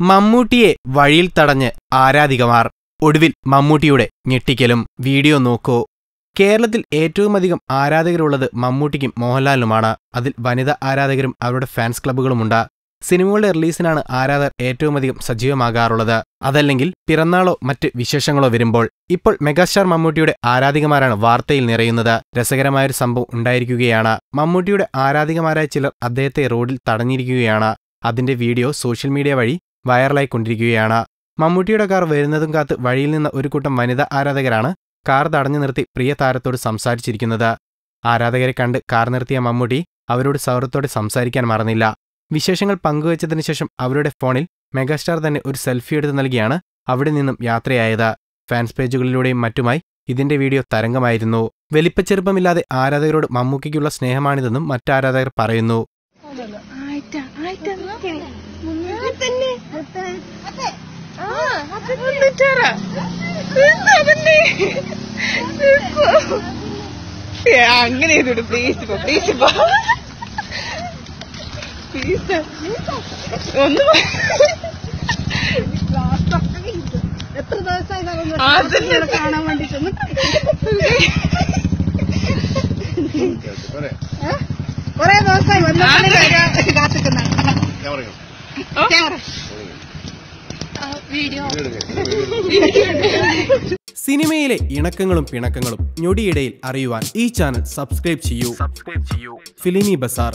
മമ്മൂട്ടിയെ വഴിയിൽ തടഞ്ഞ് ആരാധികമാർ. ഒടുവിൽ മമ്മൂട്ടിയുടെ ഞെട്ടിക്കലും വീഡിയോ നോക്കൂ. കേരളത്തിൽ ഏറ്റവുമധികം ആരാധകരുള്ളത് മമ്മൂട്ടിക്കും മോഹൻലാലിനുമാണ്. അതിൽ വനിതാ ആരാധകരും അവരുടെ ഫാൻസ് ക്ലബ്ബുകളുമുണ്ട്. സിനിമകളുടെ റിലീസിനാണ് ആരാധകർ ഏറ്റവുമധികം സജീവമാകാറുള്ളത്. അതല്ലെങ്കിൽ പിറന്നാളോ മറ്റ് വിശേഷങ്ങളോ വരുമ്പോൾ ഇപ്പോൾ മെഗാസ്റ്റാർ മമ്മൂട്ടിയുടെ ആരാധികമാരാണ് വാർത്തയിൽ നിറയുന്നത്. രസകരമായൊരു സംഭവം ഉണ്ടായിരിക്കുകയാണ്. മമ്മൂട്ടിയുടെ ആരാധികമാരായ ചിലർ അദ്ദേഹത്തെ റോഡിൽ തടഞ്ഞിരിക്കുകയാണ്. അതിന്റെ വീഡിയോ സോഷ്യൽ മീഡിയ വഴി വൈറലായിക്കൊണ്ടിരിക്കുകയാണ്. മമ്മൂട്ടിയുടെ കാർ വരുന്നതും കാത്ത് വഴിയിൽ നിന്ന് ഒരു കൂട്ടം വനിതാ ആരാധകരാണ് കാർ തടഞ്ഞു നിർത്തി പ്രിയ താരത്തോട് സംസാരിച്ചിരിക്കുന്നത്. ആരാധകരെ കണ്ട് കാർ നിർത്തിയ മമ്മൂട്ടി അവരോട് സൗഹൃദത്തോടെ സംസാരിക്കാൻ മറന്നില്ല. വിശേഷങ്ങൾ പങ്കുവച്ചതിനു ശേഷം അവരുടെ ഫോണിൽ മെഗാസ്റ്റാർ തന്നെ ഒരു സെൽഫി എടുത്ത് നൽകിയാണ് അവിടെ നിന്നും യാത്രയായത്. ഫാൻസ് പേജുകളിലൂടെയും മറ്റുമായി ഇതിന്റെ വീഡിയോ തരംഗമായിരുന്നു. വലിപ്പച്ചെറുപ്പമില്ലാതെ ആരാധകരോട് മമ്മൂക്കിക്കുള്ള സ്നേഹമാണിതെന്നും മറ്റാരാധകർ പറയുന്നു. അങ്ങനെ ചെയ്തോട് പ്ലീസ് ഇപ്പൊ പ്ലീസ് ഇപ്പൊ പ്ലീസ് ഒന്ന് എത്ര ദിവസമായി കാണാൻ വേണ്ടിട്ടൊന്നും കൊറേ ദിവസമായി വീഡിയോ സിനിമയിലെ ഇണക്കങ്ങളും പിണക്കങ്ങളും ഞൊടിയിടയിൽ അറിയുവാൻ ഈ ചാനൽ സബ്സ്ക്രൈബ് ചെയ്യൂ. ഫിലിമി ബസാർ.